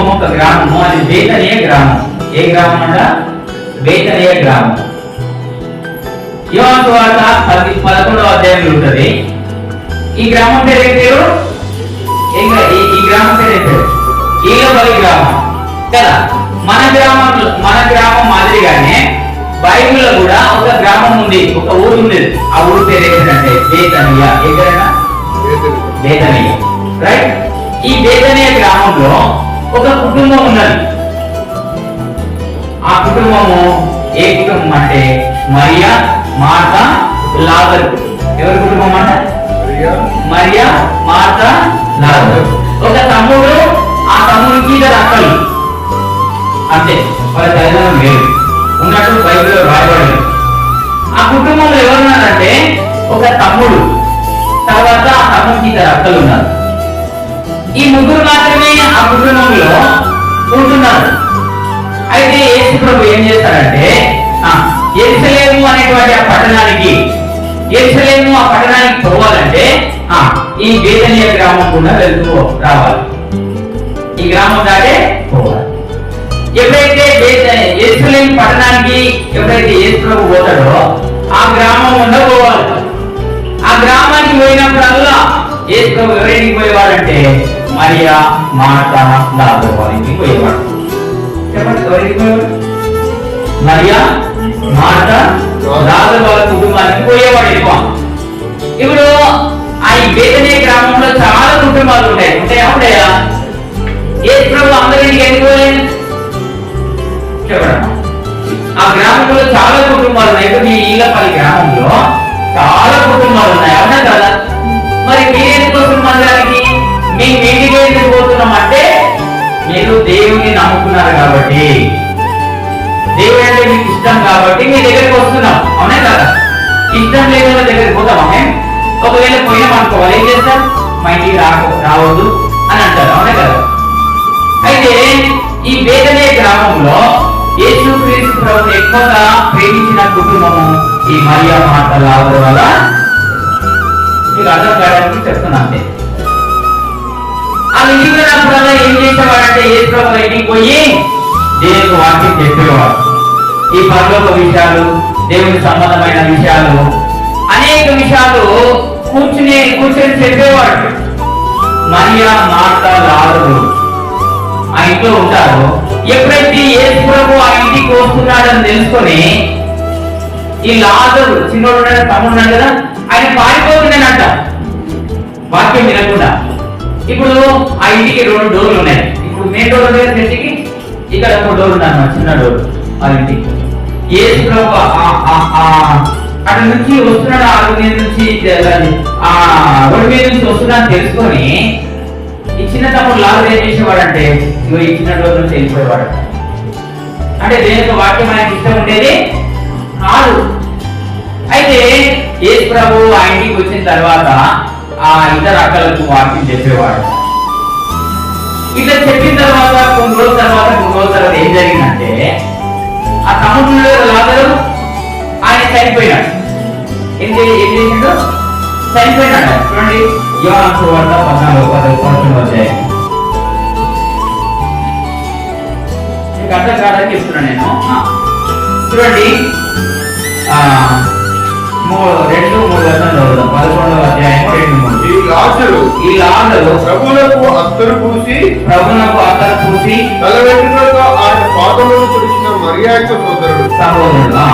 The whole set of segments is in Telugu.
కుటుంబం ఒక గ్రామము అది బేతనీయ గ్రామం. ఏ గ్రామం అంట? బేతనీయ గ్రామం. యోహాను సువార్త పది పదకొండవ అధ్యాయంలో ఉంటుంది. ఈ గ్రామం పేరు ఏం పేరు? ఈ గ్రామం పేరు ఏం పేరు? ఈలపల్లి గ్రామం. కదా? మన గ్రామం మన గ్రామం మాదిరిగానే బైబిల్లో కూడా ఒక గ్రామం ఉంది ఒక ఊరు ఉంది. ఆ ఊరు పేరు ఏంటంటే బేతనియ ఎక్కడైనా బేతనీయ రైట్ ఈ బేతనీయ గ్రామంలో ఒక కుటుంబం ఉన్నది. ఆ కుటుంబము ఏ కుటుంబం అంటే మరియా మార్త లాజరు ఎవరి కుటుంబం అంటే? మరియా. మార్త లాజరు ఒక తమ్ముడు ఆ తమ్ముడికి ఇద్దరు అక్కలు. అంతే. వాళ్ళ తల్లిదండ్రులు లేరు. ఉన్నట్టు బైబిల్లో రాయబడలేదు ఆ కుటుంబంలో ఎవరున్నారంటే ఒక తమ్ముడు. తర్వాత ఆ తమ్ముడికి ఇద్దరు అక్కలు ఉన్నారు. ఈ ముగ్గురు మాత్రమే ఆ కుటుంబంలో ఉంటున్నారు అయితే యేసు ప్రభు ఏం చేస్తారంటే ఆ, ఎరుసలేము అనేటువంటి ఆ పట్టణానికి ఎరుసలేము ఆ పట్టణానికి పోవాలంటే ఆ, ఈ బేతనీయ గ్రామం కూడా వెళ్తూ రావాలి. ఈ గ్రామం దాటే పోవాలి. ఎప్పుడైతే ఎరుసలేం పట్టణానికి ఎప్పుడైతే యేసు ప్రభు పోతాడో ఆ గ్రామం గుండా పోవాలి. ఆ గ్రామానికి పోయినప్పుడల్లా యేసు ప్రభు ఎవరింటికి పోయేవాడంటే మరియా Marta, లాజరు వాళ్ళ ఇంటికి పోయేవాడు మరియా మాట లాజరు వాళ్ళ కుటుంబానికి పోయేవాడు ఎక్కువ ఇప్పుడు ఆ ఈ గ్రామంలో చాలా కుటుంబాలు ఉంటాయి ఉంటాయి ఉంటాయా ఏ ప్రభు అందరికి ఎందుకు చెప్పడం ఆ గ్రామంలో చాలా కుటుంబాలు ఉన్నాయి మీ ఈలపల్లి గ్రామంలో చాలా దేవుని కాబట్టి. దేవుడు అంటే మీకు ఇష్టం కాబట్టి మీ దగ్గరికి వస్తున్నాం. అవునా కదా? ఇష్టం లేని వాళ్ళ దగ్గరికి పోతాం అవునే? ఒకవేళ పోయినాం అనుకోవాలి ఏం చేస్తాం మా ఇంటికి రాక రావద్దు అని అంటారు అవునా కదా? అయితే ఈ వేదనే గ్రామంలో యేసు క్రీస్తు ప్రభుని ఎక్కువగా ప్రేమించిన కుటుంబము ఈ మరియా మాట లాభం వల్ల. మీకు అర్థం కావడానికి చెప్తున్నా అంతే. ఏం చేసేవాడంటే ఏ ప్రభు ఇంటికి పోయి దేవునికి వాక్యం చెప్పేవాడు. ఈ పరలోక విషయాలు దేవునికి సంబంధమైన విషయాలు అనేక విషయాలు కూర్చుని కూర్చొని చెప్పేవాడు. మరియా మాట లాభం ఆ ఇంట్లో ఉంటారు. ఎప్పుడైతే యేసు ప్రభు ఆ ఇంటికి వస్తున్నాడని తెలుసుకొని ఈ లాదరు చిన్నోడు ఉన్నాడు తమ్ముడు ఉన్నాడు కదా ఆయన పారిపోతున్నాడంట. వాక్యం వినకుండా. ఇప్పుడు ఆ ఇంటికి రెండు డోర్లు ఉన్నాయి. ఇప్పుడు మెయిన్ డోర్ ఉంది ఇంటికి ఇక్కడ ఒక డోర్ ఉంది అన్నమాట చిన్న డోర్ ఆ ఇంటికి ఏసు ప్రభు అక్కడ నుంచి వస్తున్నాడు ఆ రోడ్డు మీద నుంచి ఆ రోడ్డు మీద నుంచి వస్తున్నాడని తెలుసుకొని ఈ చిన్న తమ్ముడు లాభం ఏం చేసేవాడంటే ఇగో ఈ చిన్న డోర్ నుంచి వెళ్ళిపోయేవాడు. అంటే దేవుని వాక్యం ఆయనకి ఇష్టం ఉండేది కాదు. అయితే ఏసు ప్రభు ఆ ఇంటికి వచ్చిన తర్వాత ఆ ఇతర అక్కలకు వాక్యం చెప్పేవాడు. ఇట్లా చెప్పిన తర్వాత కొన్ని రోజుల తర్వాత కొన్ని రోజుల తర్వాత ఏం జరిగిందంటే ఆ తమ్ముడు లాదరు ఆయన చనిపోయినాడు. ఏం చేయ ఏం చేసిండు? చనిపోయినాడు. చూడండి యోహాను సువార్త పద్నాలుగు పదవి పదకొండు అధ్యాయం. మీకు అర్థం కాదని చెప్తున్నాను నేను. చూడండి మూడు రెండు మూడు వర్షాలు చదువుదాం పదకొండవ అధ్యాయం రెండు మూడు. ఈ లాజరు ఈ లాండలు ప్రభువులకు అత్తరు పూసి ప్రభునకు అతను చూసి తల వెంట్రుకలతో ఆయన పాదములను తుడిచిన మరియా యొక్క సోదరుడు. సహోదరుడు? ఆ,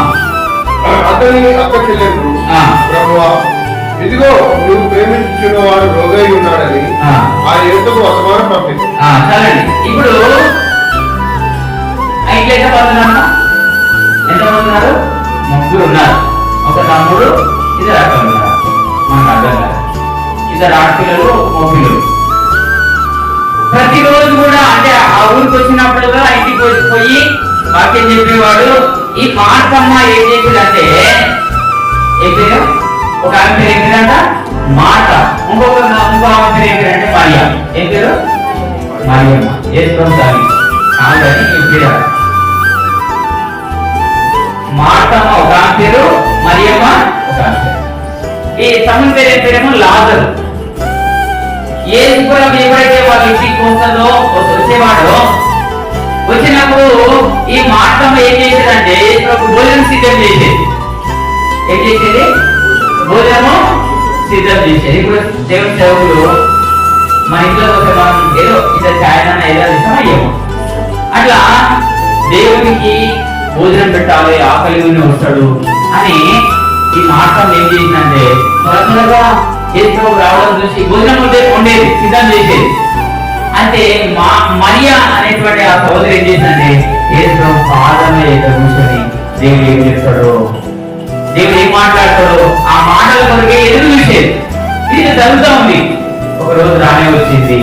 అతని అక్క చెల్లెలు ఆ. ప్రభువా ఇదిగో నువ్వు ప్రేమించిన వాడు రోగై ఉన్నాడని ఆ. యువతకు వర్తమానం పంపింది. ఆ, చాలండి ఇప్పుడు మంది ఉన్నారు? ముగ్గురు ఉన్నారు. ఒక తమ్ముడు ఇద్దరు అక్కలు మనకు అర్థం కాదు. ఇద్దరు ఆడపిల్లలు ఒక పిల్లలు ప్రతిరోజు కూడా అంటే ఆ ఊరికి వచ్చినప్పుడుగా ఆ ఇంటికి పోయి వాక్యం చెప్పేవాడు. ఈ మార్కమ్మ ఏం చేసిందంటే ఏం ఒక ఆమె పేరు ఏం పేరంట? మాట ఇంకొక ఇంకో ఆమె పేరు ఏం పేరంటే మరియా ఏం పేరు? మరియమ్మ. ఏ సారి కాదని ఏం పేరు? మాటమ్మ ఒక ఆంతేరు మరియమ్మ ఈ తమ్ముని పేరు ఏం ఏ కూడా ఎవరైతే వాళ్ళ ఇంటికి వస్తుందో వచ్చేవాడో వచ్చినప్పుడు ఈ మాటమ్మ ఏం చేసేదంటే భోజనం సిద్ధం చేసేది. ఏం చేసేది? భోజనము సిద్ధం చేసేది. ఇప్పుడు దేవుని సేవకులు ఇంట్లో వస్తే మనం ఏదో ఇద్దరు ఛాయన ఏదో ఇస్తామో అట్లా దేవునికి భోజనం పెట్టాలి ఆకలి వస్తాడు అని ఈ మార్గం ఏం చేసిందంటే త్వర త్వరగా ఏసు రావడం చూసి భోజనం ఉండే ఉండేది సిద్ధం చేసేది. అంటే మా మరియా అనేటువంటి ఆ సోదరి ఏం చేసిందంటే ఏదో పాదమే ఎక్కడ కూర్చొని దేవుడు ఏం చేస్తాడు? దేవుడు ఏం మాట్లాడతాడు? ఆ మాటల కొరకే ఎదురు చూసేది. ఇది జరుగుతూ ఉంది. ఒక రోజు రానే వచ్చింది.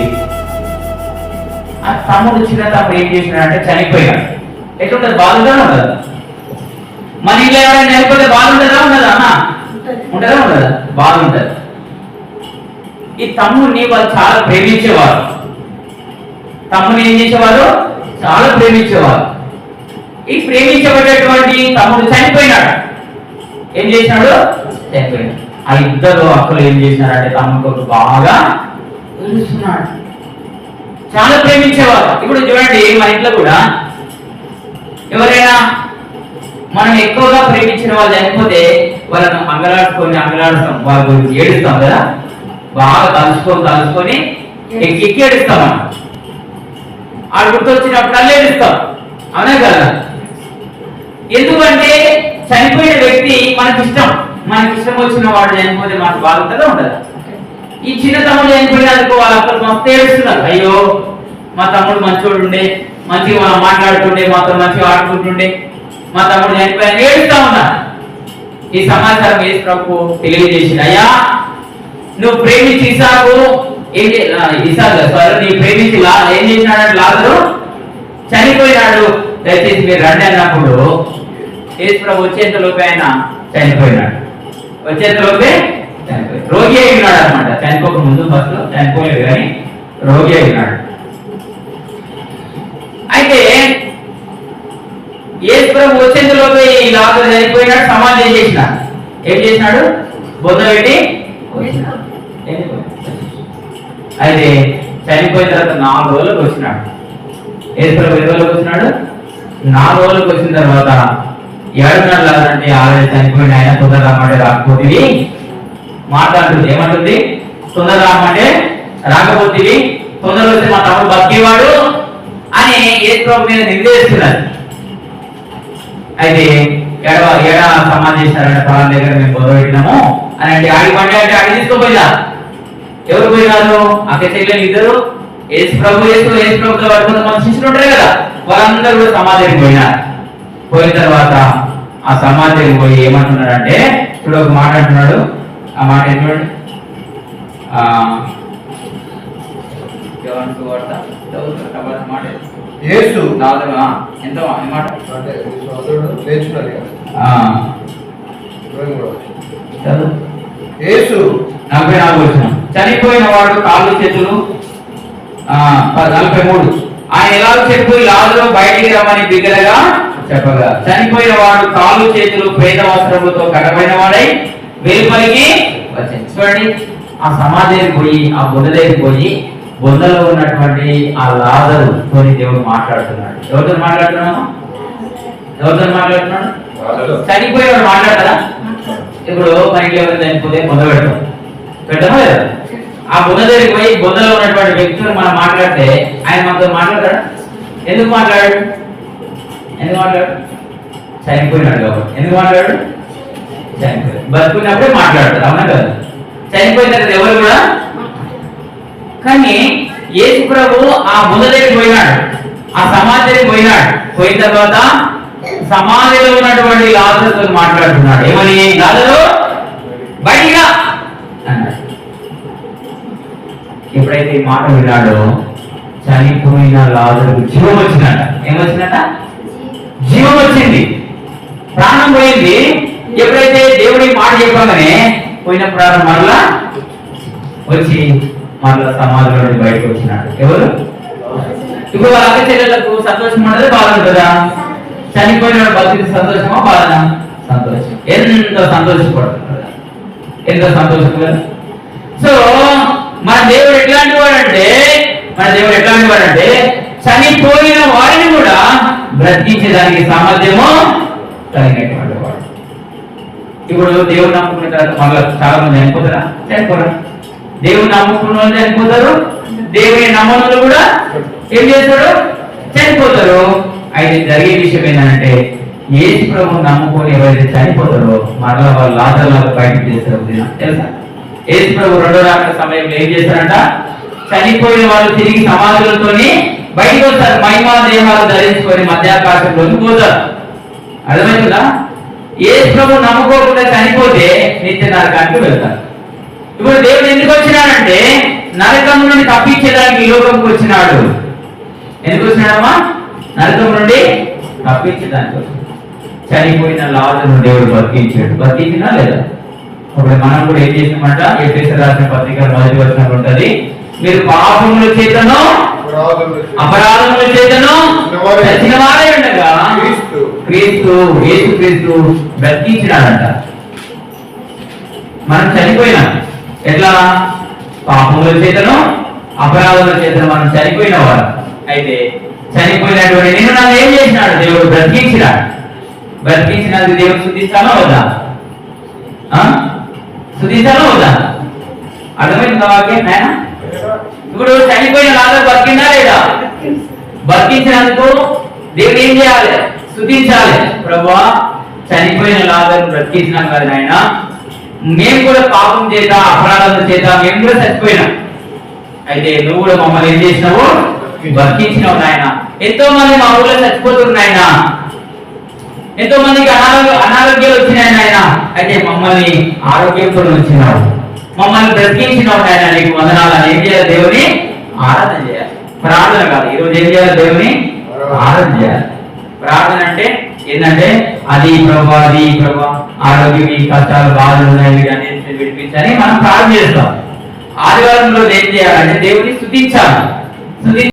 ఆ తమ్ముడు చిన్న తమ్ముడు ఏం చేసినాడంటే చనిపోయాడు. ఎట్లుంటది బాగుంటుందా ఉండదు మన ఇంట్లో ఎవరైనా చనిపోతే బాగుంటుందా ఉండదా అన్న? ఉంటుందా ఉండదా బాగుంటది ఈ తమ్ముడిని వాళ్ళు చాలా ప్రేమించేవారు తమ్ముని ఏం చేసేవారు చాలా ప్రేమించేవారు ఈ ప్రేమించబడేటువంటి తమ్ముడు చనిపోయినాడు. ఏం చేసినాడు? చనిపోయినాడు. ఆ ఇద్దరు అక్కలు ఏం చేసినారంటే తమ్ముడు బాగా చాలా ప్రేమించేవారు ఇప్పుడు చూడండి మన ఇంట్లో కూడా ఎవరైనా మనం ఎక్కువగా ప్రేమించిన వాళ్ళు చనిపోతే వాళ్ళను అంగలాడుకొని అంగలాడుతాం వాళ్ళ గురించి ఏడుస్తాం కదా? బాగా కలుసుకొని కలుసుకొని ఎక్కి ఎక్కి ఏడుస్తాం మనం. ఆడు గుర్తొచ్చినప్పుడల్లా ఏడుస్తాం. అవునా కదా? ఎందుకంటే చనిపోయిన వ్యక్తి మనకి ఇష్టం. మనకి ఇష్టం వచ్చిన వాడు చనిపోతే మనకు బాగుంటుందా ఉండదు. ఈ చిన్న తమ్ముడు చనిపోయినందుకు వాళ్ళ అక్కడ మస్తు ఏడుస్తున్నారు. అయ్యో మా తమ్ముడు మంచోడు ఉండే మంచిగా మాట్లాడుతుండే మాతో మంచిగా ఆడుకుంటుండే. మా తమ్ముడు చనిపోయాను ఏడుస్తా ఉన్నా. ఈ సమాచారం వేసి ప్రభు తెలియజేసింది. అయ్యా నువ్వు ప్రేమించి ఇసాకు. ఏం ఇసాకు సారీ నీ ప్రేమించి లా ఏం చేసినాడు లాజరు? చనిపోయినాడు. దయచేసి మీరు రండి అన్నప్పుడు యేసు ప్రభు వచ్చేంత లోపే ఆయన చనిపోయినాడు. వచ్చేంత లోపే రోగి అయి ఉన్నాడు అనమాట చనిపోక ముందు ఫస్ట్ చనిపోలేదు కానీ రోగి అయి ఉన్నాడు అయితే యేసు ప్రభు వచ్చేంత ఈ లాభం చనిపోయినాడు సమాధి చేసిన? ఏం చేసినాడు? బొద్ద పెట్టి అయితే చనిపోయిన తర్వాత నాలుగు రోజులకు వచ్చినాడు. యేసు ప్రభు ఎన్ని రోజులకు వచ్చినాడు? నాలుగు రోజులకు వచ్చిన తర్వాత ఏడున్నర అంటే ఆల్రెడీ చనిపోయిన ఆయన తొందర రమ్మంటే రాకపోతే మాట్లాడుతుంది ఏమంటుంది? తొందర రమ్మంటే రాకపోతే తొందర వస్తే మా తమ్ముడు బతికేవాడు అని యేసు ప్రభు మీద నిందేస్తున్నారు అయితే ఎడవ ఎడ సమాధి చేశారంటే పొలం దగ్గర మేము గొడవ పెట్టినాము అని అంటే ఆడి పండి అంటే ఆడి తీసుకోపోయినా. ఎవరు పోయినారు? అక్కడ చెల్లెలు ఇద్దరు. యేసు ప్రభు యేసు యేసు ప్రభుతో పడుకున్న మన శిష్యులు ఉంటారు కదా. వాళ్ళందరూ కూడా సమాధికి పోయినారు. పోయిన తర్వాత ఆ సమాధికి పోయి ఏమంటున్నారంటే ఇప్పుడు ఒక మాట అంటున్నాడు. ఆ మాట ఏంటి ఆ, మాట యేసు నాలుగు, ఎంత ఏ మాట? అంటే మీ సోదరుడు లేచినాడు కదా. ఆ, ఇరవై మూడవ. చదువు. యేసు నలభై నాలుగు వచ్చిన. చనిపోయిన వాడు కాళ్ళు చేతులు నలభై మూడు. ఆయన ఎలా చెప్పు లాజరు బయటికి రమ్మని బిగ్గరగా చెప్పగా. చనిపోయిన వాడు కాళ్ళు చేతులు పేద వస్త్రములతో కట్టబడిన వాడై వెలుపలికి వచ్చింది. చూడండి ఆ సమాధికి పోయి ఆ బుద్ధ పోయి బుద్ధలో ఉన్నటువంటి ఆ లాజరు తోని దేవుడు మాట్లాడుతున్నాడు. ఎవరితో మాట్లాడుతున్నాము ఎవరితో మాట్లాడుతున్నాడు? చనిపోయినవాడు మాట్లాడతారా ఇప్పుడు మన ఇంట్లో ఎవరు చనిపోతే బుధ పెడతాం. పెట్టమా లేదా? ఆ బుధ దగ్గరికి పోయి బుధలో ఉన్నటువంటి వ్యక్తులు మనం మాట్లాడితే ఆయన మనతో మాట్లాడతాడా? ఎందుకు మాట్లాడాడు? ఎందుకు మాట్లాడు చనిపోయినాడు కాబట్టి. ఎందుకు మాట్లాడు చనిపోయాడు బతుకున్నప్పుడే మాట్లాడతాడు. అవునా కదా? చనిపోయిన తర్వాత ఎవరు కానీ యేసు ప్రభు ఆ బుధ దగ్గరికి పోయినాడు. ఆ సమాధికి పోయినాడు. పోయిన తర్వాత సమాధిలో ఉన్నటువంటి లాజర్తో మాట్లాడుతున్నాడు. ఏమని? లాజరు బయటికి ఎప్పుడైతే ఈ మాట విన్నాడో చనిపోయిన లాజరు జీవం వచ్చిందట. ఏమొచ్చిందట జీవం వచ్చింది. ప్రాణం పోయింది. ఎప్పుడైతే దేవుడి మాట చెప్పగానే పోయిన ప్రాణం మరలా వచ్చి మరలా సమాజంలో నుండి బయటకు వచ్చినాడు. ఎవరు? ఇప్పుడు వాళ్ళ చెల్లెలకు సంతోషం ఉండదు బాధ కదా చనిపోయిన బతికి సంతోషమా బాధ సంతోషం. ఎంత సంతోషపడుతున్నారు? ఎంత సంతోషం కదా సో మన దేవుడు ఎట్లాంటి వాడంటే మన దేవుడు ఎట్లాంటి వాడంటే చనిపోయిన వారిని కూడా బ్రతికించడానికి సామర్థ్యము కలిగినటువంటి వాడు. ఇప్పుడు దేవుడు నమ్ముకున్న తర్వాత మళ్ళీ చాలా మంది చనిపోతారా? చనిపోరా? దేవుని నమ్ముకున్న వాళ్ళు చనిపోతారు. దేవుని నమ్మని కూడా ఏం చేస్తాడు చనిపోతారు. అయితే జరిగే విషయం ఏంటంటే ఏసు ప్రభు నమ్ముకొని ఎవరైతే చనిపోతారో మరలా వాళ్ళు లాజర్లాగా బయటకు చేస్తారు తెలుసా? ఏసు ప్రభు రెండో రాక సమయంలో ఏం చేస్తారంట? చనిపోయిన వాళ్ళు తిరిగి సమాధులతోని బయటకు వస్తారు. మహిమా దేహాలు ధరించుకొని మధ్యాకాశంలోకి పోతారు అర్థమైందా? ఏ ప్రభు నమ్ముకోకుండా చనిపోతే నిత్య నరకానికి వెళ్తారు. ఇప్పుడు దేవుడు ఎందుకు వచ్చినాడంటే నరకం నుండి తప్పించడానికి ఈ లోకంకి వచ్చినాడు. ఎందుకు వచ్చినాడమ్మా? నరకం నుండి తప్పించడానికి వచ్చినాడు. చనిపోయిన లాజను దేవుడు బతికించాడు. బతికినా లేదా? ఇప్పుడు మనం కూడా ఏం చేసినామంట? ఎఫ్ఎస్ రాసిన పత్రిక మొదటి వచ్చిన ఉంటది మీరు పాపముల చేతను అపరాధముల చేత అపరాధముల చేతను. చచ్చిన వారే ఉండగా క్రీస్తు. క్రీస్తు యేసు క్రీస్తు బ్రతికించినాడంట. మనం చనిపోయినాం. ఎట్లా? పాపముల చేతను అపరాధముల చేతను మనం చనిపోయిన వారు. అయితే చనిపోయినటువంటి నేను నన్ను ఏం చేసినాడు దేవుడు? బ్రతికించినాడు బ్రతికించినది దేవుడు శుద్ధిస్తామా వద్దా? ఆ? వద్దా? అర్థమైంది వాక్యం నాయన? ఇప్పుడు చనిపోయిన లాగా బతికిందా లేదా? బతికించినందుకు దేవుడు ఏం చేయాలి? శుద్ధించాలి ప్రభా చనిపోయిన లాగాను బ్రతికించినాం కదా నాయన. మేము కూడా పాపం చేత అపరాధం చేత మేము కూడా చచ్చిపోయినాం. అయితే నువ్వు కూడా మమ్మల్ని ఏం చేసినావు? బతికించినావు నాయన. ఎంతో మంది మా ఊళ్ళో చచ్చిపోతున్నాయన ఎంతో మందికి అనారోగ్య అనారోగ్యాలు వచ్చినాయి నాయన. అయితే మమ్మల్ని ఆరోగ్యంతో వచ్చినావు మమ్మల్ని బ్రతికించినావు నాయన. నీకు వందనాలు. అని ఏం చేయాలి దేవుని? ఆరాధన చేయాలి. ప్రార్థన కాదు. ఈరోజు ఏం చేయాలి దేవుని? ఆరాధన చేయాలి. ప్రార్థన అంటే ఏంటంటే అది ప్రభా అది ప్రభా. ఆరోగ్యం ఈ కష్టాలు బాధలు ఉన్నాయి అనేసి విడిపించని మనం ప్రార్థన చేస్తాం. ఆదివారం ఏం చేయాలంటే దేవుని స్థుతించాలి.